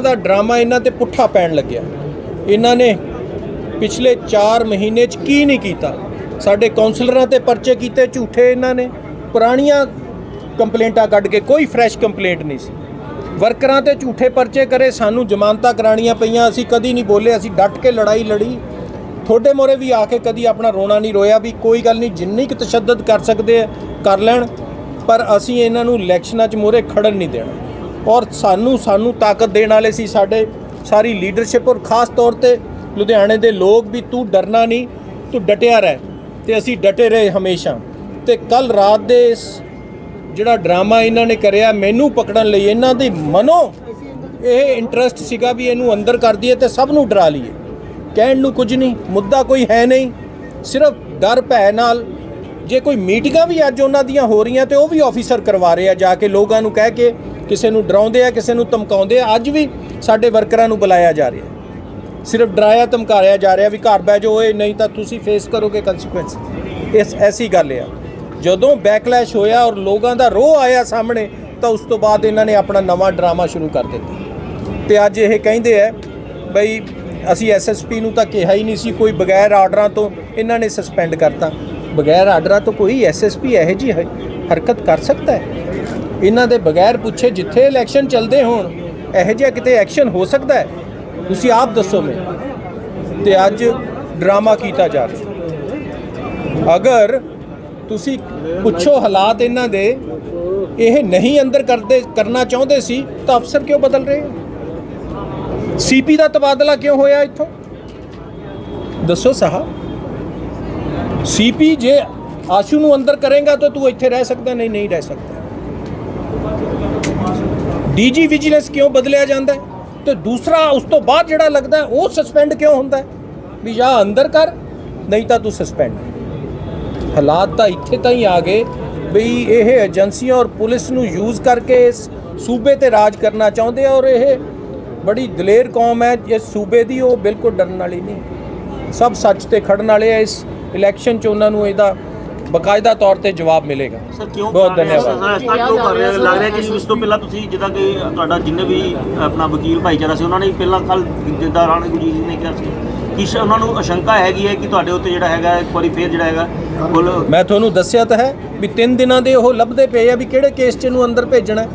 ਦਾ drama ਇਹਨਾਂ ਤੇ ਪੁੱਠਾ ਪੈਣ ਲੱਗਿਆ। ਇਹਨਾਂ ਨੇ ਪਿਛਲੇ 4 ਮਹੀਨੇ 'ਚ ਕੀ ਨਹੀਂ ਕੀਤਾ। ਸਾਡੇ ਕਾਉਂਸਲਰਾਂ ਤੇ ਪਰਚੇ ਕੀਤੇ, ਝੂਠੇ ਇਹਨਾਂ ਨੇ। ਪੁਰਾਣੀਆਂ ਕੰਪਲੇਂਟਾਂ ਕੱਢ ਕੇ ਕੋਈ ਫਰੈਸ਼ ਕੰਪਲੇਂਟ ਨਹੀਂ ਸੀ। ਵਰਕਰਾਂ ਤੇ ਝੂਠੇ ਪਰਚੇ ਕਰੇ, ਸਾਨੂੰ ਜ਼ਮਾਨਤਾਂ ਕਰਾਣੀਆਂ ਪਈਆਂ। ਅਸੀਂ ਕਦੀ ਨਹੀਂ ਬੋਲੇ, ਅਸੀਂ ਡਟ ਕੇ ਲੜਾਈ ਲੜੀ। ਤੁਹਾਡੇ ਮੋਰੇ ਵੀ ਆ ਕੇ ਕਦੀ ਆਪਣਾ ਰੋਣਾ ਨਹੀਂ ਰੋਇਆ ਵੀ ਕੋਈ ਗੱਲ ਨਹੀਂ, ਜਿੰਨੀ ਕੁ ਤਸ਼ੱਦਦ ਕਰ ਸਕਦੇ ਆ, ਕਰ ਲੈਣ। ਪਰ ਅਸੀਂ ਇਹਨਾਂ ਨੂੰ ਇਲੈਕਸ਼ਨਾਂ 'ਚ ਮੋਰੇ ਖੜਨ ਨਹੀਂ ਦੇਣਾ। ਔਰ ਸਾਨੂੰ ਸਾਨੂੰ ਤਾਕਤ ਦੇਣ ਵਾਲੇ ਸੀ ਸਾਡੇ ਸਾਰੀ ਲੀਡਰਸ਼ਿਪ ਔਰ ਖਾਸ ਤੌਰ ਤੇ ਲੁਧਿਆਣੇ ਦੇ ਲੋਕ ਵੀ ਤੂੰ ਡਰਨਾ ਨਹੀਂ, ਤੂੰ ਡਟਿਆ ਰਹਿ ਤੇ ਅਸੀਂ ਡਟੇ ਰਹੇ ਹਮੇਸ਼ਾ। ਤੇ ਕੱਲ ਰਾਤ ਦੇ ਇਸ ਜਿਹੜਾ ਡਰਾਮਾ ਇਹਨਾਂ ਨੇ ਕਰਿਆ, ਮੈਨੂੰ ਪਕੜਨ ਲਈ ਇਹਨਾਂ ਦੇ ਮਨੋ ਇਹ ਇੰਟਰਸਟ ਸੀਗਾ ਵੀ ਇਹਨੂੰ ਅੰਦਰ ਕਰ ਦਈਏ ਤੇ ਸਭ ਨੂੰ ਡਰਾ ਲਈਏ। ਕਹਿਣ ਨੂੰ ਕੁਝ ਨਹੀਂ, ਮੁੱਦਾ ਕੋਈ ਹੈ ਨਹੀਂ, ਸਿਰਫ ਡਰ ਭੈ ਨਾਲ। ਜੇ ਕੋਈ ਮੀਟਿੰਗਾਂ ਵੀ ਅੱਜ ਉਹਨਾਂ ਦੀਆਂ ਹੋ ਰਹੀਆਂ ਤੇ ਉਹ ਵੀ ਆਫੀਸਰ ਕਰਵਾ ਰਹੇ ਆ ਜਾ ਕੇ ਲੋਕਾਂ ਨੂੰ ਕਹਿ ਕੇ ਕਿਸੇ ਨੂੰ ਡਰਾਉਂਦੇ ਆ, ਕਿਸੇ ਨੂੰ ਧਮਕਾਉਂਦੇ ਆ, ਅੱਜ ਵੀ ਸਾਡੇ ਵਰਕਰਾਂ ਨੂੰ ਬੁਲਾਇਆ ਜਾ ਰਿਹਾ ਸਿਰਫ ਡਰਾਇਆ, ਧਮਕਾਇਆ ਜਾ ਰਿਹਾ ਵੀ ਘਰ ਬਹਿ ਜਾਓ, ਓਏ ਨਹੀਂ ਤਾਂ ਤੁਸੀਂ ਫੇਸ ਕਰੋਗੇ ਕਨਸੀਕੁਐਂਸ ਇਸ, ਐਸੀ ਗੱਲ ਆ। ਜਦੋਂ ਬੈਕਲੈਸ਼ ਹੋਇਆ ਔਰ ਲੋਕਾਂ ਦਾ ਰੋਹ ਆਇਆ ਸਾਹਮਣੇ, ਤਾਂ ਉਸ ਤੋਂ ਬਾਅਦ ਇਹਨਾਂ ਨੇ ਆਪਣਾ ਨਵਾਂ ਡਰਾਮਾ ਸ਼ੁਰੂ ਕਰ ਦਿੱਤਾ। ਤੇ ਅੱਜ ਇਹ ਕਹਿੰਦੇ ਆ, ਬਈ ਅਸੀਂ ਐਸਐਸਪੀ ਨੂੰ ਤਾਂ ਕਿਹਾ ਹੀ ਨਹੀਂ ਸੀ, ਕੋਈ ਬਗੈਰ ਆਰਡਰਾਂ ਤੋਂ ਇਹਨਾਂ ਨੇ ਸਸਪੈਂਡ ਕਰਤਾ। ਬਗੈਰ ਆਰਡਰਾਂ ਤੋਂ ਕੋਈ ਐਸਐਸਪੀ ਇਹੋ ਜੀ ਹਰਕਤ ਕਰ ਸਕਦਾ ਹੈ? ਇਹਨਾਂ ਦੇ ਬਗੈਰ ਪੁੱਛੇ ਜਿੱਥੇ ਇਲੈਕਸ਼ਨ ਚੱਲਦੇ ਹੋਣ, ਇਹੋ ਜਿਹਾ ਕਿਤੇ ਐਕਸ਼ਨ ਹੋ ਸਕਦਾ ਹੈ? ਤੁਸੀਂ ਆਪ ਦੱਸੋ ਮੈਨੂੰ। ਤੇ ਅੱਜ ਡਰਾਮਾ ਕੀਤਾ ਜਾ ਰਿਹਾ। ਅਗਰ ਤੁਸੀਂ ਪੁੱਛੋ ਹਾਲਾਤ ਇਹਨਾਂ ਦੇ, ਇਹ ਨਹੀਂ ਅੰਦਰ ਕਰਦੇ, ਕਰਨਾ ਚਾਹੁੰਦੇ ਸੀ, ਤਾਂ ਅਫਸਰ ਕਿਉਂ ਬਦਲ ਰਹੇ ਸੀਪੀ ਦਾ ਤਬਾਦਲਾ ਕਿਉਂ ਹੋਇਆ ਇੱਥੋਂ? ਦੱਸੋ ਸਾਹਬ ਸੀਪੀ ਜੇ ਆਸ਼ੂ ਨੂੰ ਅੰਦਰ ਕਰੇਗਾ ਤਾਂ ਤੂੰ ਇੱਥੇ ਰਹਿ ਸਕਦਾ, ਨਹੀਂ ਨਹੀਂ ਰਹਿ ਸਕਦਾ। ਡੀਜੀ ਵਿਜੀਲੈਂਸ ਕਿਉਂ ਬਦਲਿਆ ਜਾਂਦਾ ਹੈ? ਤੇ ਦੂਸਰਾ ਉਸ ਤੋਂ ਬਾਅਦ ਜਿਹੜਾ ਲੱਗਦਾ ਉਹ ਸਸਪੈਂਡ ਕਿਉਂ ਹੁੰਦਾ ਵੀ ਜਾਂ ਅੰਦਰ ਕਰ, ਨਹੀਂ ਤਾਂ ਤੂੰ ਸਸਪੈਂਡ ਹਾਲਾਤ ਤਾਂ ਇੱਥੇ ਤਾਂ ਹੀ ਆ ਗਏ ਵੀ ਇਹ ਏਜੰਸੀਆਂ ਔਰ ਪੁਲਿਸ ਨੂੰ ਯੂਜ਼ ਕਰਕੇ ਇਸ ਸੂਬੇ ਤੇ ਰਾਜ ਕਰਨਾ ਚਾਹੁੰਦੇ ਆ ਔਰ ਇਹ ਬੜੀ ਦਲੇਰ ਕੌਮ ਹੈ, ਇਸ ਸੂਬੇ ਦੀ, ਉਹ ਬਿਲਕੁਲ ਡਰਨ ਵਾਲੀ ਨਹੀਂ। ਸਭ ਸੱਚ ਤੇ ਖੜਨ ਵਾਲੇ ਆ ਇਸ ਇਲੈਕਸ਼ਨ 'ਚ ਉਹਨਾਂ ਨੂੰ ਇਹਦਾ ਬਕਾਇਦਾ ਤੌਰ ਤੇ ਜਵਾਬ ਮਿਲੇਗਾ ਸਰ ਕਿਉਂ ਬਹੁਤ? ਧੰਨਵਾਦ ਸਰ, ਇਸ ਤਰ੍ਹਾਂ ਕਿਉਂ ਕਰ ਰਹੇ ਹੋ? ਲੱਗ ਰਿਹਾ ਕਿ ਇਸ ਤੋਂ ਪਹਿਲਾਂ ਤੁਸੀਂ ਜਿੱਦਾਂ ਕਿ ਤੁਹਾਡਾ ਜਿੰਨੇ ਵੀ ਆਪਣਾ ਵਕੀਲ ਭਾਈਚਾਰਾ ਸੀ ਉਹਨਾਂ ਨੇ ਪਹਿਲਾਂ ਕੱਲ ਜਿੱਦਾਂ ਰਾਣਾ ਗੁਰਜੀਤ ਜੀ ਨੇ ਕਿਹਾ ਸੀ ਕਿ ਉਹਨਾਂ ਨੂੰ ਆਸ਼ੰਕਾ ਹੈਗੀ ਹੈ ਕਿ ਤੁਹਾਡੇ ਉੱਤੇ ਜਿਹੜਾ ਹੈਗਾ ਇੱਕ ਵਾਰੀ ਫੇਰ ਜਿਹੜਾ ਹੈਗਾ ਮੈਂ ਤੁਹਾਨੂੰ ਦੱਸਿਆ ਤਾਂ ਹੈ ਵੀ ਤਿੰਨ ਦਿਨਾਂ ਦੇ ਉਹ ਲੱਭਦੇ ਪਏ ਆ ਵੀ ਕਿਹੜੇ ਕੇਸ 'ਚ ਇਹਨੂੰ ਅੰਦਰ ਭੇਜਣਾ।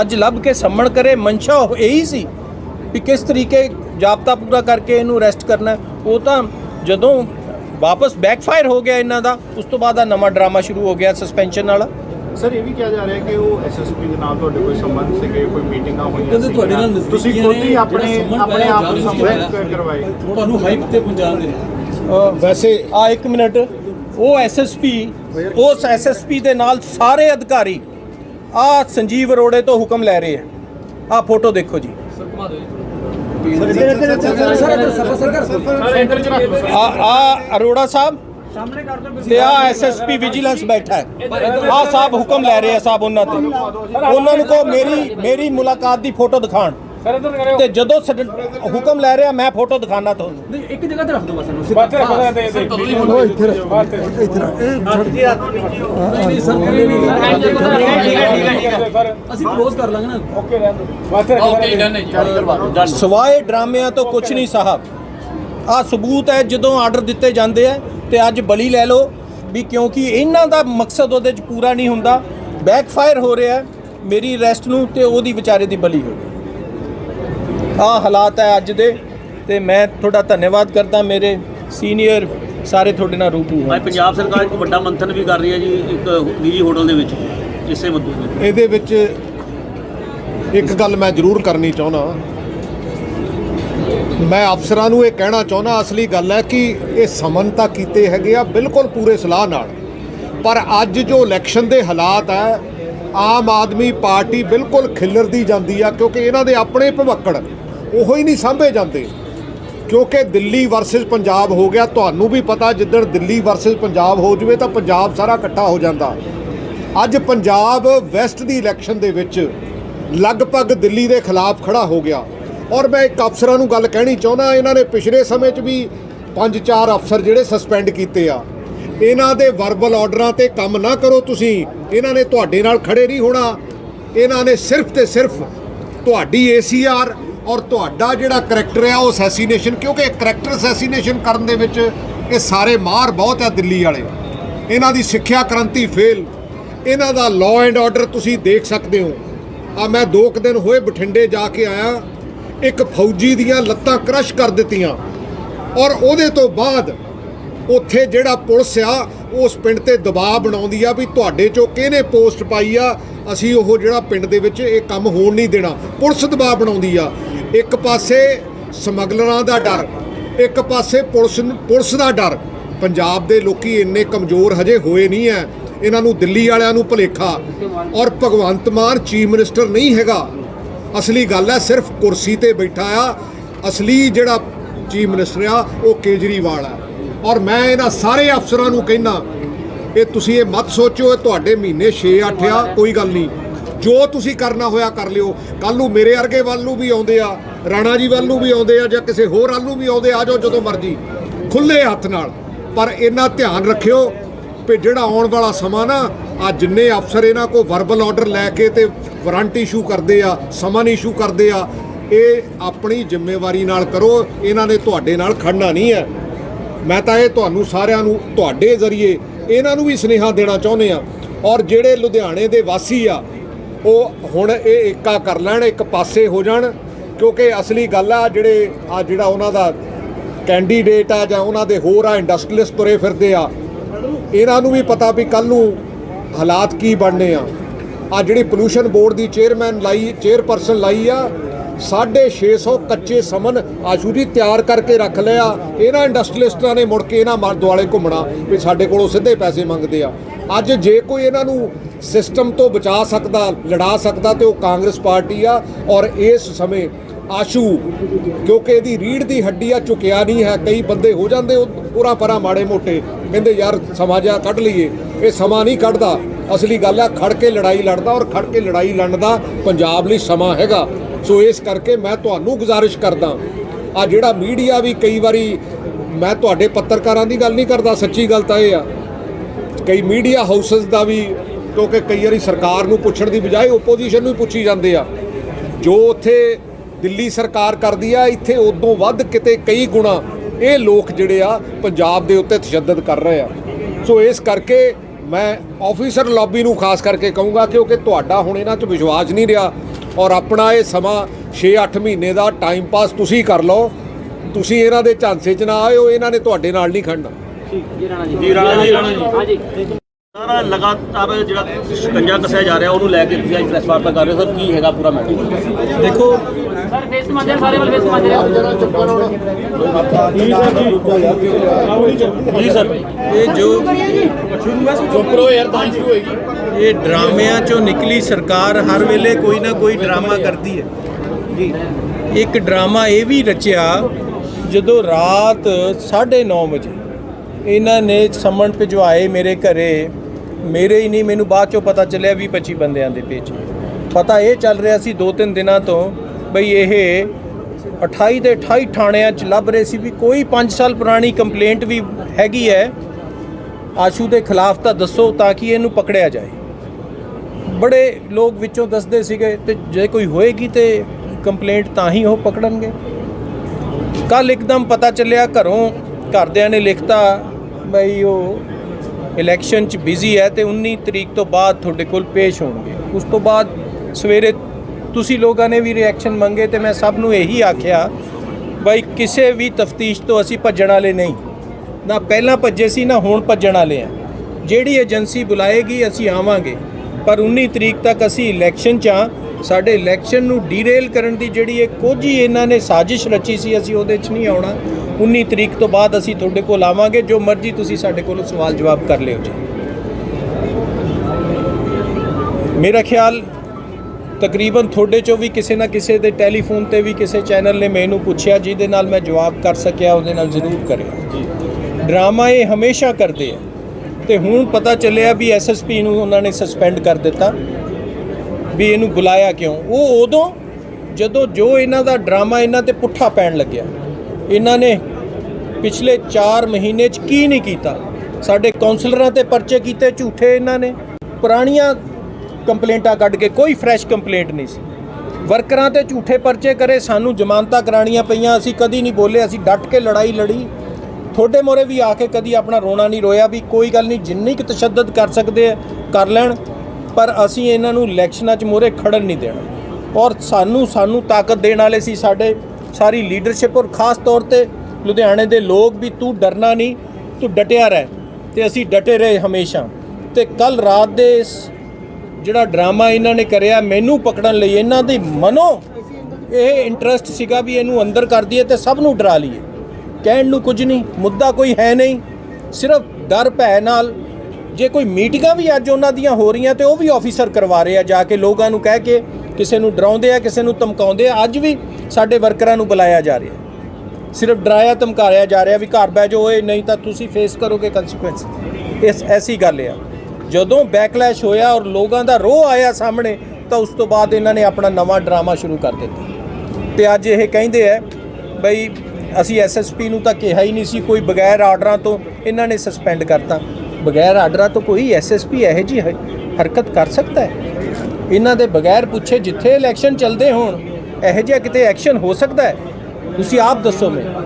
ਅੱਜ ਲੱਭ ਕੇ ਸੰਮਣ ਕਰੇ ਮਨਸ਼ਾ ਉਹ ਇਹੀ ਸੀ ਵੀ ਕਿਸ ਤਰੀਕੇ ਜਾਬਤਾ ਪੂਰਾ ਕਰਕੇ ਇਹਨੂੰ ਅਰੈਸਟ ਕਰਨਾ। ਉਹ ਤਾਂ ਜਦੋਂ ਵਾਪਸ ਬੈਕਫਾਇਰ ਹੋ ਗਿਆ ਇਹਨਾਂ ਦਾ। ਉਸ ਤੋਂ ਬਾਅਦ ਆ ਨਵਾਂ ਡਰਾਮਾ ਸ਼ੁਰੂ ਹੋ ਗਿਆ ਸਸਪੈਂਸ਼ਨ ਵਾਲਾ। ਸਰ ਇਹ ਵੀ ਕਿਹਾ ਜਾ ਰਿਹਾ ਕਿ ਉਹ ਐਸਐਸਪੀ ਦੇ ਨਾਲ ਤੁਹਾਡੇ ਕੋਈ ਸੰਬੰਧ ਸੀਗੇ ਕੋਈ ਮੀਟਿੰਗਾਂ ਹੋਈਆਂ ਕਹਿੰਦੇ ਤੁਹਾਡੇ ਨਾਲ। ਤੁਸੀਂ ਖੁਦ ਹੀ ਆਪਣੇ ਆਪਣੇ ਆਪ ਨੂੰ ਸੰਬੰਧ ਸੀ ਕਰਵਾਏ। ਤੁਹਾਨੂੰ ਹਾਈਪ ਤੇ ਪਹੁੰਚਾਉਂਦੇ ਵੈਸੇ ਆ ਇੱਕ ਮਿੰਟ। ਉਹ ਐਸਐਸਪੀ ਉਸ ਐਸਐਸਪੀ ਦੇ ਨਾਲ ਸਾਰੇ ਅਧਿਕਾਰੀ ਆ ਸੰਜੀਵ ਅਰੋੜੇ ਤੋਂ ਹੁਕਮ ਲੈ ਰਹੇ ਆ। ਆ ਫੋਟੋ ਦੇਖੋ ਜੀ। ਆ ਆ ਅਰੋੜਾ ਸਾਹਿਬ ਤੇ ਆ ਐਸਐਸਪੀ ਵਿਜੀਲੈਂਸ ਬੈਠਾ ਹੈ। ਆ ਸਾਹਿਬ ਹੁਕਮ ਲੈ ਰਹੇ ਆ ਸਾਹਿਬ ਉਹਨਾਂ ਤੇ। ਉਹਨਾਂ ਨੂੰ ਕਹੋ ਮੇਰੀ ਮੇਰੀ ਮੁਲਾਕਾਤ ਦੀ ਫੋਟੋ ਦਿਖਾਣ ਤੇ ਜਦੋਂ ਸਡ- ਹੁਕਮ ਲੈ ਰਿਹਾ ਮੈਂ ਫੋਟੋ ਦਿਖਾਣਾ ਤੁਹਾਨੂੰ। ਨਹੀਂ ਇੱਕ ਜਗ੍ਹਾ ਤੇ ਰੱਖ ਦਿਓ ਬਸ ਇਹਨੂੰ। ਨਹੀਂ ਸਰ ਨਹੀਂ ਨਹੀਂ ਅਸੀਂ ਕਲੋਜ਼ ਕਰ ਲਾਂਗੇ ਨਾ। ਸਵਾਏ ਡਰਾਮਿਆਂ ਤੋਂ ਕੁਝ ਨਹੀਂ ਸਾਹਿਬ। ਆ ਸਬੂਤ ਹੈ ਜਦੋਂ ਆਰਡਰ ਦਿੱਤੇ ਜਾਂਦੇ ਆ ਤੇ ਅੱਜ ਬਲੀ ਲੈ ਲਓ ਵੀ ਕਿਉਂਕਿ ਇਹਨਾਂ ਦਾ ਮਕਸਦ ਉਹਦੇ ਚ ਪੂਰਾ ਨਹੀਂ ਹੁੰਦਾ। ਬੈਕਫਾਇਰ ਹੋ ਰਿਹਾ ਮੇਰੀ ਅਰੈਸਟ ਨੂੰ ਤੇ ਉਹਦੀ ਵਿਚਾਰੇ ਦੀ ਬਲੀ ਹੋ ਗਈ। ਆ ਹਾਲਾਤ ਹੈ ਅੱਜ ਦੇ ਤੇ ਮੈਂ ਤੁਹਾਡਾ ਧੰਨਵਾਦ ਕਰਦਾ ਮੇਰੇ ਸੀਨੀਅਰ ਸਾਰੇ ਤੁਹਾਡੇ ਨਾਲ ਰੂਬਰੂ ਭਾਈ ਹੋਣ ਪੰਜਾਬ ਸਰਕਾਰ ਇੱਕ ਵੱਡਾ ਮੰਥਨ ਵੀ ਕਰ ਰਹੀ ਹੈ ਜੀ ਇੱਕ ਨਿੱਜੀ ਹੋਟਲ ਦੇ ਵਿੱਚ ਇਸੇ ਮੁੱਦੇ ਤੇ। ਇਹਦੇ ਵਿੱਚ ਇੱਕ ਗੱਲ ਮੈਂ ਜ਼ਰੂਰ ਕਰਨੀ ਚਾਹੁੰਦਾ ਮੈਂ ਅਫਸਰਾਂ ਨੂੰ ਇਹ ਕਹਿਣਾ ਚਾਹੁੰਦਾ ਅਸਲੀ ਗੱਲ ਹੈ ਕਿ ਇਹ ਸਮਨ ਤਾਂ ਕੀਤੇ ਹੈਗੇ ਆ ਬਿਲਕੁਲ ਪੂਰੇ ਸਲਾਹ ਨਾਲ। ਪਰ ਅੱਜ ਜੋ ਇਲੈਕਸ਼ਨ ਦੇ ਹਾਲਾਤ ਹੈ ਆਮ ਆਦਮੀ ਪਾਰਟੀ ਬਿਲਕੁਲ ਖਿੱਲਰਦੀ ਜਾਂਦੀ ਆ ਕਿਉਂਕਿ ਇਹਨਾਂ ਦੇ ਆਪਣੇ ਭਵੱਕੜ ਉਹੋ ਹੀ ਨਹੀਂ ਸਾਂਭੇ ਜਾਂਦੇ। ਕਿਉਂਕਿ ਦਿੱਲੀ ਵਰਸਸ ਪੰਜਾਬ ਹੋ ਗਿਆ, ਤੁਹਾਨੂੰ ਵੀ ਪਤਾ ਜਿੱਦਣ ਦਿੱਲੀ ਵਰਸਸ ਪੰਜਾਬ ਹੋ ਜਵੇ ਤਾਂ ਪੰਜਾਬ ਸਾਰਾ ਇਕੱਠਾ ਹੋ ਜਾਂਦਾ। ਅੱਜ ਪੰਜਾਬ ਵੈਸਟ ਦੀ ਇਲੈਕਸ਼ਨ ਦੇ ਵਿੱਚ ਲਗਭਗ ਦਿੱਲੀ ਦੇ ਖਿਲਾਫ ਖੜਾ ਹੋ ਗਿਆ। ਔਰ ਮੈਂ ਇੱਕ ਅਫਸਰਾਂ ਨੂੰ ਗੱਲ ਕਹਿਣੀ ਚਾਹੁੰਦਾ, ਇਹਨਾਂ ਨੇ ਪਿਛਲੇ ਸਮੇਂ 'ਚ ਵੀ ਪੰਜ ਚਾਰ ਅਫਸਰ ਜਿਹੜੇ ਸਸਪੈਂਡ ਕੀਤੇ ਆ। ਇਹਨਾਂ ਦੇ ਵਰਬਲ ਆਰਡਰਾਂ ਤੇ ਕੰਮ ਨਾ ਕਰੋ ਤੁਸੀਂ। ਇਹਨਾਂ ਨੇ ਤੁਹਾਡੇ ਨਾਲ ਖੜੇ ਨਹੀਂ ਹੋਣਾ। ਇਹਨਾਂ ਨੇ ਸਿਰਫ ਤੇ ਸਿਰਫ ਤੁਹਾਡੀ ਏਸੀਆਰ ਔਰ ਤੁਹਾਡਾ ਜਿਹੜਾ ਕਰੈਕਟਰ ਆ ਉਹ ਅਸੈਸੀਨੇਸ਼ਨ ਕਿਉਂਕਿ ਕਰੈਕਟਰ ਅਸੈਸੀਨੇਸ਼ਨ ਕਰਨ ਦੇ ਵਿੱਚ ਇਹ ਸਾਰੇ ਮਾਰ ਬਹੁਤ ਆ ਦਿੱਲੀ ਵਾਲੇ। ਇਹਨਾਂ ਦੀ ਸਿੱਖਿਆ ਕ੍ਰਾਂਤੀ ਫੇਲ ਇਹਨਾਂ ਦਾ ਲਾਅ ਐਂਡ ਆਰਡਰ ਤੁਸੀਂ ਦੇਖ ਸਕਦੇ ਹੋ। ਆ ਮੈਂ ਦੋ ਕੁ ਦਿਨ ਹੋਏ ਬਠਿੰਡੇ ਜਾ ਕੇ ਆਇਆ। ਇੱਕ ਫੌਜੀ ਦੀਆਂ ਲੱਤਾਂ ਕ੍ਰਸ਼ ਕਰ ਦਿੱਤੀਆਂ। ਔਰ ਉਹਦੇ ਤੋਂ ਬਾਅਦ ਉੱਥੇ ਜਿਹੜਾ ਪੁਲਿਸ ਆ, ਉਸ ਪਿੰਡ ਤੇ ਦਬਾਅ ਬਣਾਉਂਦੀ ਆ ਵੀ ਤੁਹਾਡੇ ਚੋਂ ਕਿਹਨੇ ਪੋਸਟ ਪਾਈ ਆ? ਅਸੀਂ ਉਹ ਜਿਹੜਾ ਪਿੰਡ ਦੇ ਵਿੱਚ ਇਹ ਕੰਮ ਹੋਣ ਨਹੀਂ ਦੇਣਾ। ਪੁਲਿਸ ਦਬਾਅ ਬਣਾਉਂਦੀ ਆ। ਇੱਕ ਪਾਸੇ ਸਮਗਲਰਾਂ ਦਾ ਡਰ, ਇੱਕ ਪਾਸੇ ਪੁਲਿਸ ਪੁਲਿਸ ਦਾ ਡਰ। ਪੰਜਾਬ ਦੇ ਲੋਕੀ ਇੰਨੇ ਕਮਜ਼ੋਰ ਹਜੇ ਹੋਏ ਨਹੀਂ ਐ। ਇਹਨਾਂ ਨੂੰ ਦਿੱਲੀ ਵਾਲਿਆਂ ਨੂੰ ਭੁਲੇਖਾ। ਔਰ ਭਗਵੰਤ ਮਾਨ ਚੀਫ ਮਿਨਿਸਟਰ ਨਹੀਂ ਹੈਗਾ। ਅਸਲੀ ਗੱਲ ਹੈ ਸਿਰਫ ਕੁਰਸੀ ਤੇ ਬੈਠਾ ਆ। ਅਸਲੀ ਜਿਹੜਾ ਚੀਫ ਮਿਨਿਸਟਰ ਆ, ਉਹ ਕੇਜਰੀਵਾਲ ਆ ਔਰ ਮੈਂ ਇਹਨਾਂ ਸਾਰੇ ਅਫਸਰਾਂ ਨੂੰ ਕਹਿਣਾ ਇਹ ਤੁਸੀਂ ਇਹ ਮਤ ਸੋਚੋ, ਇਹ ਤੁਹਾਡੇ ਮਹੀਨੇ 6-8 ਆ, ਕੋਈ ਗੱਲ ਨਹੀਂ। ਜੋ ਤੁਸੀਂ ਕਰਨਾ ਹੋਇਆ ਕਰ ਲਿਓ। ਕੱਲ ਨੂੰ ਮੇਰੇ ਅਰਗੇ ਵੱਲ ਨੂੰ ਵੀ ਆਉਂਦੇ ਆ, ਰਾਣਾ ਜੀ ਵੱਲ ਨੂੰ ਵੀ ਆਉਂਦੇ ਆ ਜਾਂ ਕਿਸੇ ਹੋਰ ਵੱਲ ਨੂੰ ਵੀ ਆਉਂਦੇ ਆ ਜਾਓ ਜਦੋਂ ਮਰਜ਼ੀ। ਖੁੱਲੇ ਹੱਥ ਨਾਲ। ਪਰ ਇਹਨਾਂ ਧਿਆਨ ਰੱਖਿਓ ਵੀ ਜਿਹੜਾ ਆਉਣ ਵਾਲਾ ਸਮਾਂ ਨਾ, ਆ ਜਿੰਨੇ ਅਫਸਰ ਇਹਨਾਂ ਕੋ ਵਰਬਲ ਆਰਡਰ ਲੈ ਕੇ ਤੇ ਵਾਰੰਟ ਇਸ਼ੂ ਕਰਦੇ ਆ ਸਮਨ ਇਸ਼ੂ ਕਰਦੇ ਆ, ਇਹ ਆਪਣੀ ਜ਼ਿੰਮੇਵਾਰੀ ਨਾਲ ਕਰੋ, ਇਹਨਾਂ ਨੇ ਤੁਹਾਡੇ ਨਾਲ ਖੜਨਾ ਨਹੀਂ ਹੈ। ਮੈਂ ਤਾਂ ਇਹ ਤੁਹਾਨੂੰ ਸਾਰਿਆਂ ਨੂੰ, ਤੁਹਾਡੇ ਜ਼ਰੀਏ ਇਹਨਾਂ ਨੂੰ ਵੀ ਸੁਨੇਹਾ ਦੇਣਾ ਚਾਹੁੰਦੇ ਆ ਔਰ ਜਿਹੜੇ ਲੁਧਿਆਣੇ ਦੇ ਵਾਸੀ ਆ ਉਹ ਹੁਣ ਇਹ ਏਕਾ ਕਰ ਲੈਣ, ਇੱਕ ਪਾਸੇ ਹੋ ਜਾਣ, ਕਿਉਂਕਿ ਅਸਲੀ ਗੱਲ ਆ ਜਿਹੜੇ ਆ ਜਿਹੜਾ ਉਹਨਾਂ ਦਾ ਕੈਂਡੀਡੇਟ ਆ ਜਾਂ ਉਹਨਾਂ ਦੇ ਹੋਰ ਆ ਇੰਡਸਟਰੀਅਲਿਸਟ ਤੁਰੇ ਫਿਰਦੇ ਆ, ਇਹਨਾਂ ਨੂੰ ਵੀ ਪਤਾ ਵੀ ਕੱਲ ਨੂੰ ਹਾਲਾਤ ਕੀ ਬਣਨੇ ਆ। ਆ ਜਿਹੜੀ ਪੋਲੂਸ਼ਨ ਬੋਰਡ ਦੀ ਚੇਅਰਮੈਨ ਲਾਈ ਚੇਅਰਪਰਸਨ ਲਾਈ ਆ 650 ਕੱਚੇ ਸਮਨ ਆਸ਼ੂ ਜੀ ਤਿਆਰ ਕਰਕੇ ਰੱਖ ਲਿਆ। ਇਹਨਾਂ ਇੰਡਸਟਰੀਲਿਸਟਾਂ ਨੇ ਮੁੜ ਕੇ ਇਹਨਾਂ ਮਰ ਦੁਆਲੇ ਘੁੰਮਣਾ ਵੀ ਸਾਡੇ ਕੋਲੋਂ ਸਿੱਧੇ ਪੈਸੇ ਮੰਗਦੇ ਆ। ਅੱਜ ਜੇ ਕੋਈ ਇਹਨਾਂ ਨੂੰ ਸਿਸਟਮ ਤੋਂ ਬਚਾ ਸਕਦਾ, ਲੜਾ ਸਕਦਾ ਤੇ ਉਹ ਕਾਂਗਰਸ ਪਾਰਟੀ ਆ ਔਰ ਇਸ ਸਮੇਂ ਆਸ਼ੂ, ਕਿਉਂਕਿ ਇਹਦੀ ਰੀੜ ਦੀ ਹੱਡੀ ਆ, ਝੁਕਿਆ ਨਹੀਂ ਹੈ, ਕਈ ਬੰਦੇ ਹੋ ਜਾਂਦੇ ਉਰਾ ਪਰਾਂ ਮਾੜੇ ਮੋਟੇ, ਕਹਿੰਦੇ ਯਾਰ ਸਮਾਂ ਸਮਾਜਾ ਕੱਢ ਲਈਏ। ਇਹ ਸਮਾਂ ਨਹੀਂ ਕੱਢਦਾ। ਅਸਲੀ ਗੱਲ ਆ, ਖੜ ਕੇ ਲੜਾਈ ਲੜਦਾ ਔਰ ਖੜ ਕੇ ਲੜਾਈ ਲੜਨ ਦਾ ਪੰਜਾਬ ਲਈ ਸਮਾਂ ਹੈਗਾ। ਸੋ ਇਸ ਕਰਕੇ ਮੈਂ ਤੁਹਾਨੂੰ ਗੁਜ਼ਾਰਿਸ਼ ਕਰਦਾ ਆ ਜਿਹੜਾ ਮੀਡੀਆ ਵੀ ਕਈ ਵਾਰੀ ਮੈਂ ਤੁਹਾਡੇ ਪੱਤਰਕਾਰਾਂ ਦੀ ਗੱਲ ਨਹੀਂ ਕਰਦਾ, ਸੱਚੀ ਗੱਲ ਤਾਂ ਇਹ ਆ। ਕਈ ਮੀਡੀਆ ਹਾਊਸਸ ਦਾ ਵੀ, ਕਿਉਂਕਿ ਕਈ ਵਾਰੀ ਸਰਕਾਰ ਨੂੰ ਪੁੱਛਣ ਦੀ ਬਜਾਏ ਓਪੋਜੀਸ਼ਨ ਨੂੰ ਹੀ ਪੁੱਛੀ ਜਾਂਦੇ ਆ। ਜੋ ਉੱਥੇ ਦਿੱਲੀ ਸਰਕਾਰ ਕਰਦੀ ਆ, ਇੱਥੇ ਉਦੋਂ ਵੱਧ ਕਿਤੇ ਕਈ ਗੁਣਾ ਇਹ ਲੋਕ ਜਿਹੜੇ ਆ, ਪੰਜਾਬ ਦੇ ਉੱਤੇ ਤਸ਼ੱਦਦ ਕਰ ਰਹੇ ਆ। ਸੋ ਇਸ ਕਰਕੇ ਮੈਂ ਆਫੀਸਰ ਲੌਬੀ ਨੂੰ ਖਾਸ ਕਰਕੇ ਕਹੂੰਗਾ ਕਿਉਂਕਿ ਤੁਹਾਡਾ ਹੁਣ ਇਹਨਾਂ 'ਚ ਵਿਸ਼ਵਾਸ ਨਹੀਂ ਰਿਹਾ ਔਰ ਆਪਣਾ ਇਹ ਸਮਾਂ 6-8 ਮਹੀਨੇ ਦਾ ਟਾਈਮ ਪਾਸ ਤੁਸੀਂ ਕਰ ਲਓ। ਤੁਸੀਂ ਇਹਨਾਂ ਦੇ ਝਾਂਸੇ 'ਚ ਨਾ ਆਇਓ ਇਹਨਾਂ ਨੇ ਤੁਹਾਡੇ ਨਾਲ ਨਹੀਂ ਖੜਨਾ। ਜੀ ਰਾਣਾ ਜੀ। ਰਾਣਾ ਜੀ। ਸਾਰਾ ਲਗਾਤਾਰ ਜਿਹੜਾ ਸ਼ਿਕੰਜਾ ਕੱਸਿਆ ਜਾ ਰਿਹਾ ਉਹਨੂੰ ਲੈ ਕੇ ਤੁਸੀਂ ਅੱਜ ਪ੍ਰੈਸ ਵਾਰਤਾ ਕਰ ਰਹੇ ਹੋ। ਸਰ ਕੀ ਹੈਗਾ ਪੂਰਾ ਮੈਟਰ? ਦੇਖੋ ਸਰ ਫੇਸ ਮੰਦਰ ਸਾਰੇ ਵੱਲ ਫੇਸ ਮੰਦਰ ਜੀ ਸਰ ਇਹ ਜੋ ਚੁੱਪਰੋ ਯਾਰ ਤਾਂ ਸ਼ੁਰੂ ਹੋਏਗੀ। ਇਹ ਡਰਾਮਿਆਂ ਚੋਂ ਨਿਕਲੀ ਸਰਕਾਰ ਹਰ ਵੇਲੇ ਕੋਈ ਨਾ ਕੋਈ ਡਰਾਮਾ ਕਰਦੀ ਹੈ। ਜੀ ਇੱਕ ਡਰਾਮਾ ਇਹ ਵੀ ਰਚਿਆ ਜਦੋਂ ਰਾਤ 9:30 ਵਜੇ ਇਹਨਾਂ ਨੇ ਸਮਨ ਭਿਜਵਾਏ ਮੇਰੇ ਘਰੇ ਮੇਰੇ ਹੀ ਨਹੀਂ, ਮੈਨੂੰ ਬਾਅਦ ਚੋਂ ਪਤਾ ਚੱਲਿਆ ਵੀ 25 ਬੰਦਿਆਂ ਦੇ ਪੇਚ ਪਤਾ ਇਹ ਚੱਲ ਰਿਹਾ ਸੀ ਦੋ ਤਿੰਨ ਦਿਨਾਂ ਤੋਂ ਬਈ ਇਹ 28 ਦੇ 28 ਥਾਣਿਆਂ 'ਚ ਲੱਭ ਰਹੇ ਸੀ ਵੀ ਕੋਈ 5 ਸਾਲ ਪੁਰਾਣੀ ਕੰਪਲੇਂਟ ਵੀ ਹੈਗੀ ਹੈ। ਆਸ਼ੂ ਦੇ ਖਿਲਾਫ ਤਾਂ ਦੱਸੋ ਤਾਂ ਕਿ ਇਹਨੂੰ ਪਕੜਿਆ ਜਾਏ। ਬੜੇ ਲੋਕ ਵਿੱਚੋਂ ਦੱਸਦੇ ਸੀਗੇ ਤੇ ਜੇ ਕੋਈ ਹੋਏਗੀ ਤੇ ਕੰਪਲੇਂਟ ਤਾਂ ਹੀ ਉਹ ਪਕੜਨਗੇ। ਕੱਲ ਇੱਕਦਮ ਪਤਾ ਚੱਲਿਆ ਘਰੋਂ ਘਰਦਿਆਂ ਨੇ ਲਿਖਤਾ ਬਈ ਉਹ ਇਲੈਕਸ਼ਨ 'ਚ ਬਿਜ਼ੀ ਹੈ ਤੇ 19 ਤਰੀਕ ਤੋਂ ਬਾਅਦ ਤੁਹਾਡੇ ਕੋਲ ਪੇਸ਼ ਹੋਣਗੇ। ਉਸ ਤੋਂ ਬਾਅਦ ਸਵੇਰੇ ਤੁਸੀਂ ਲੋਕਾਂ ਨੇ ਵੀ ਰਿਐਕਸ਼ਨ ਮੰਗੇ ਤੇ ਮੈਂ ਸਭ ਨੂੰ ਇਹੀ ਆਖਿਆ, ਬਈ ਕਿਸੇ ਵੀ ਤਫਤੀਸ਼ ਤੋਂ ਅਸੀਂ ਭੱਜਣ ਵਾਲੇ ਨਹੀਂ। ਨਾ ਪਹਿਲਾਂ ਭੱਜੇ ਸੀ, ਨਾ ਹੁਣ ਭੱਜਣ ਵਾਲੇ ਆ। ਜਿਹੜੀ ਏਜੰਸੀ ਬੁਲਾਏਗੀ, ਅਸੀਂ ਆਵਾਂਗੇ। ਪਰ 19 ਤਰੀਕ ਤੱਕ ਅਸੀਂ ਇਲੈਕਸ਼ਨ 'ਚ ਆ ਸਾਡੇ ਇਲੈਕਸ਼ਨ ਨੂੰ ਡੀਰੇਲ ਕਰਨ ਦੀ ਜਿਹੜੀ ਇਹ ਕੋਝੀ ਇਹਨਾਂ ਨੇ ਸਾਜ਼ਿਸ਼ ਰਚੀ ਸੀ, ਅਸੀਂ ਉਹਦੇ 'ਚ ਨਹੀਂ ਆਉਣਾ। 19 ਤਰੀਕ ਤੋਂ ਬਾਅਦ ਅਸੀਂ ਤੁਹਾਡੇ ਕੋਲ ਆਵਾਂਗੇ। ਜੋ ਮਰਜ਼ੀ ਤੁਸੀਂ ਸਾਡੇ ਕੋਲੋਂ ਸਵਾਲ ਜਵਾਬ ਕਰ ਲਿਓ ਜੀ। ਮੇਰਾ ਖਿਆਲ ਤਕਰੀਬਨ ਤੁਹਾਡੇ ਚੋਂ ਵੀ ਕਿਸੇ ਨਾ ਕਿਸੇ ਦੇ ਟੈਲੀਫੋਨ ਤੇ ਵੀ ਕਿਸੇ ਚੈਨਲ ਨੇ ਮੈਨੂੰ ਪੁੱਛਿਆ, ਜਿਹਦੇ ਨਾਲ ਮੈਂ ਜਵਾਬ ਕਰ ਸਕਿਆ, ਉਹਦੇ ਨਾਲ ਜ਼ਰੂਰ ਕਰਿਆ ਡਰਾਮਾ ਇਹ ਹਮੇਸ਼ਾ ਕਰਦੇ ਆ। ਤੇ ਹੁਣ ਪਤਾ ਚੱਲਿਆ ਵੀ ਐਸਐਸਪੀ ਨੂੰ ਉਹਨਾਂ ਨੇ ਸਸਪੈਂਡ ਕਰ ਦਿੱਤਾ। ਵੀ ਇਹਨੂੰ ਬੁਲਾਇਆ ਕਿਉਂ? ਉਹ ਉਦੋਂ ਜਦੋਂ ਜੋ ਇਹਨਾਂ ਦਾ ਡਰਾਮਾ ਇਹਨਾਂ ਤੇ ਪੁੱਠਾ ਪੈਣ ਲੱਗਿਆ ਇਹਨਾਂ ਨੇ ਪਿਛਲੇ 4 ਮਹੀਨੇ 'ਚ ਕੀ ਨਹੀਂ ਕੀਤਾ? ਸਾਡੇ ਕਾਉਂਸਲਰਾਂ ਤੇ ਪਰਚੇ ਕੀਤੇ, ਝੂਠੇ ਇਹਨਾਂ ਨੇ। ਪੁਰਾਣੀਆਂ ਕੰਪਲੇਂਟਾਂ ਕੱਢ ਕੇ ਕੋਈ ਫਰੈਸ਼ ਕੰਪਲੇਂਟ ਨਹੀਂ ਸੀ। ਵਰਕਰਾਂ ਤੇ ਝੂਠੇ ਪਰਚੇ ਕਰੇ, ਸਾਨੂੰ ਜ਼ਮਾਨਤਾਂ ਕਰਾਣੀਆਂ ਪਈਆਂ, ਅਸੀਂ ਕਦੀ ਨਹੀਂ ਬੋਲੇ, ਅਸੀਂ ਡਟ ਕੇ ਲੜਾਈ ਲੜੀ। ਤੁਹਾਡੇ ਮੋਰੇ ਵੀ ਆ ਕੇ ਕਦੀ ਆਪਣਾ ਰੋਣਾ ਨਹੀਂ ਰੋਇਆ ਵੀ ਕੋਈ ਗੱਲ ਨਹੀਂ, ਜਿੰਨੀ ਕੁ ਤਸ਼ੱਦਦ ਕਰ ਸਕਦੇ ਆ, ਕਰ ਲੈਣ, ਪਰ ਅਸੀਂ ਇਹਨਾਂ ਨੂੰ ਇਲੈਕਸ਼ਨਾਂ 'ਚ ਮੋਰੇ ਖੜਨ ਨਹੀਂ ਦੇਣਾ। ਔਰ ਸਾਨੂੰ ਸਾਨੂੰ ਤਾਕਤ ਦੇਣ ਵਾਲੇ ਸੀ ਸਾਡੇ ਸਾਰੀ ਲੀਡਰਸ਼ਿਪ ਔਰ ਖਾਸ ਤੌਰ ਤੇ ਲੁਧਿਆਣੇ ਦੇ ਲੋਕ ਵੀ ਤੂੰ ਡਰਨਾ ਨਹੀਂ, ਤੂੰ ਡਟਿਆ ਰਹਿ ਤੇ ਅਸੀਂ ਡਟੇ ਰਹੇ ਹਮੇਸ਼ਾ। ਤੇ ਕੱਲ ਰਾਤ ਦੇ ਇਸ ਜਿਹੜਾ ਡਰਾਮਾ ਇਹਨਾਂ ਨੇ ਕਰਿਆ, ਮੈਨੂੰ ਪਕੜਨ ਲਈ ਇਹਨਾਂ ਦੀ ਮਨੋ ਇਹ ਇੰਟਰਸਟ ਸੀਗਾ ਵੀ ਇਹਨੂੰ ਅੰਦਰ ਕਰ ਦਈਏ ਤੇ ਸਭ ਨੂੰ ਡਰਾ ਲਈਏ। ਕਹਿਣ ਨੂੰ ਕੁਝ ਨਹੀਂ, ਮੁੱਦਾ ਕੋਈ ਹੈ ਨਹੀਂ, ਸਿਰਫ ਡਰ ਭੈ ਨਾਲ। ਜੇ ਕੋਈ ਮੀਟਿੰਗਾਂ ਵੀ ਅੱਜ ਉਹਨਾਂ ਦੀਆਂ ਹੋ ਰਹੀਆਂ ਤੇ ਉਹ ਵੀ ਆਫੀਸਰ ਕਰਵਾ ਰਹੇ ਆ ਜਾ ਕੇ, ਲੋਕਾਂ ਨੂੰ ਕਹਿ ਕੇ ਕਿਸੇ ਨੂੰ ਡਰਾਉਂਦੇ ਆ, ਕਿਸੇ ਨੂੰ ਧਮਕਾਉਂਦੇ ਆ, ਅੱਜ ਵੀ ਸਾਡੇ ਵਰਕਰਾਂ ਨੂੰ ਬੁਲਾਇਆ ਜਾ ਰਿਹਾ ਸਿਰਫ ਡਰਾਇਆ, ਧਮਕਾਇਆ ਜਾ ਰਿਹਾ ਵੀ ਘਰ ਬਹਿ ਜਾਓ, ਓਏ, ਨਹੀਂ ਤਾਂ ਤੁਸੀਂ ਫੇਸ ਕਰੋਗੇ ਕਨਸੀਕੁਐਂਸ ਇਸ, ਐਸੀ ਗੱਲ ਆ। ਜਦੋਂ ਬੈਕਲੈਸ਼ ਹੋਇਆ ਔਰ ਲੋਕਾਂ ਦਾ ਰੋਹ ਆਇਆ ਸਾਹਮਣੇ, ਤਾਂ ਉਸ ਤੋਂ ਬਾਅਦ ਇਹਨਾਂ ਨੇ ਆਪਣਾ ਨਵਾਂ ਡਰਾਮਾ ਸ਼ੁਰੂ ਕਰ ਦਿੱਤਾ। ਤੇ ਅੱਜ ਇਹ ਕਹਿੰਦੇ ਆ, ਬਈ ਅਸੀਂ ਐਸਐਸਪੀ ਨੂੰ ਤਾਂ ਕਿਹਾ ਹੀ ਨਹੀਂ ਸੀ, ਕੋਈ ਬਗੈਰ ਆਰਡਰਾਂ ਤੋਂ ਇਹਨਾਂ ਨੇ ਸਸਪੈਂਡ ਕਰਤਾ। ਬਗੈਰ ਆਰਡਰਾਂ ਤੋਂ ਕੋਈ ਐਸਐਸਪੀ ਇਹੋ ਜੀ ਹਰਕਤ ਕਰ ਸਕਦਾ ਹੈ? ਇਹਨਾਂ ਦੇ ਬਗੈਰ ਪੁੱਛੇ ਜਿੱਥੇ ਇਲੈਕਸ਼ਨ ਚੱਲਦੇ ਹੋਣ, ਇਹੋ ਜਿਹਾ ਕਿਤੇ ਐਕਸ਼ਨ ਹੋ ਸਕਦਾ ਹੈ? ਤੁਸੀਂ ਆਪ ਦੱਸੋ ਮੈਨੂੰ।